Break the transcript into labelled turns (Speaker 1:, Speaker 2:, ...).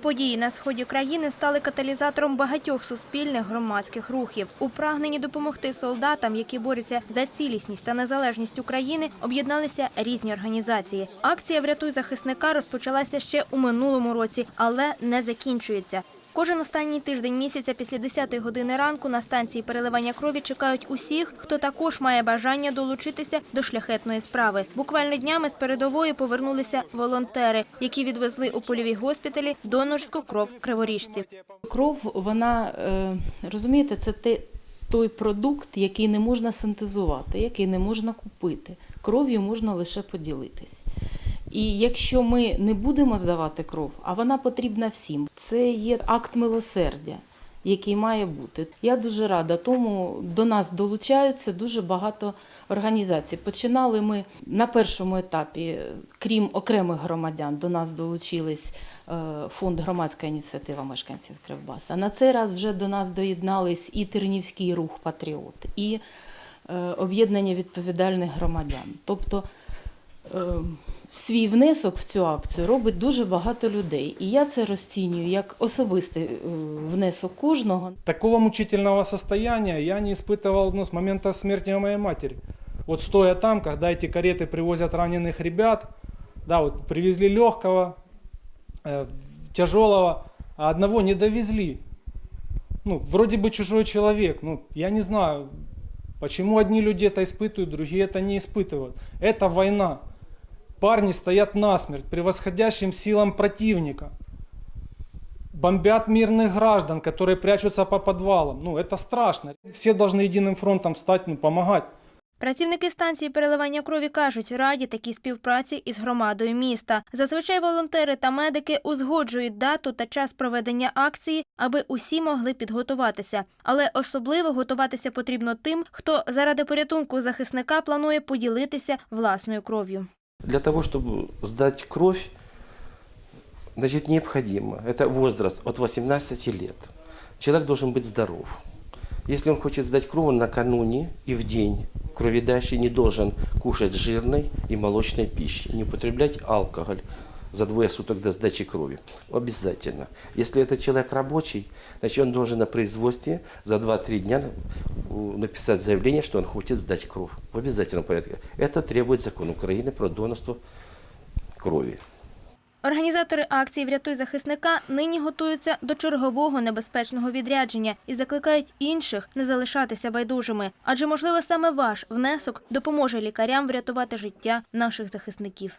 Speaker 1: Події на сході країни стали каталізатором багатьох суспільних громадських рухів. У прагненні допомогти солдатам, які борються за цілісність та незалежність України, об'єдналися різні організації. Акція Врятуй захисника розпочалася ще у минулому році, але не закінчується. Кожен останній тиждень місяця після 10-ї години ранку на станції переливання крові чекають усіх, хто також має бажання долучитися до шляхетної справи. Буквально днями з передової повернулися волонтери, які відвезли у польові госпіталі донорську кров криворіжців.
Speaker 2: Кров, вона, е, розумієте, це той продукт, який не можна синтезувати, який не можна купити. Кров'ю можна лише поділитись. І якщо ми не будемо здавати кров, а вона потрібна всім, це є акт милосердя, який має бути. Я дуже рада, тому до нас долучаються дуже багато організацій. Починали ми на першому етапі, крім окремих громадян, до нас долучились е, фонд громадська ініціатива мешканців Кривбаса. На цей раз вже до нас доєднались і Тернівський рух Патріот, і е, об'єднання відповідальних громадян. Тобто свій внесок в цю акцію робить дуже багато людей. І я це розцінюю як особистий е, внесок кожного.
Speaker 3: Такого мучительного состояния я не испытывал ну, с момента смерти моей матери. Вот стоя там, когда эти кареты привозят раненых ребят, да, вот привезли легкого, э, тяжелого, а одного не довезли. Ну, вроде бы чужой человек, ну, я не знаю, почему одни люди это испытывают, другие это не испытывают. Это война. Парни стоят насмерть, превосходящим силам противника. Бомбят мирных граждан, которые прячутся по подвалам. Ну, это страшно. Все должны единым фронтом встать, ну, помогать.
Speaker 1: Працівники станції переливання крові кажуть, раді такій співпраці із громадою міста. Зазвичай волонтери та медики узгоджують дату та час проведення акції, аби усі могли підготуватися. Але особливо готуватися потрібно тим, хто заради порятунку захисника планує поділитися власною кров'ю.
Speaker 4: Для того, чтобы сдать кровь, значит, необходимо, это возраст от 18 лет. Человек должен быть здоров. Если он хочет сдать кровь, он накануне и в день кроведающий не должен кушать жирной и молочной пищи, не употреблять алкоголь за двое суток до сдачи крови. Обязательно. Если это человек рабочий, значит он должен на производстве за 2-3 дня написать заявление, что он хочет сдать кровь. В обязательном порядке. Это требует закон Украины про донорство крови.
Speaker 1: Організатори акції Врятуй захисника нині готуються до чергового небезпечного відрядження і закликають інших не залишатися байдужими. Адже, можливо, саме ваш внесок допоможе лікарям врятувати життя наших захисників.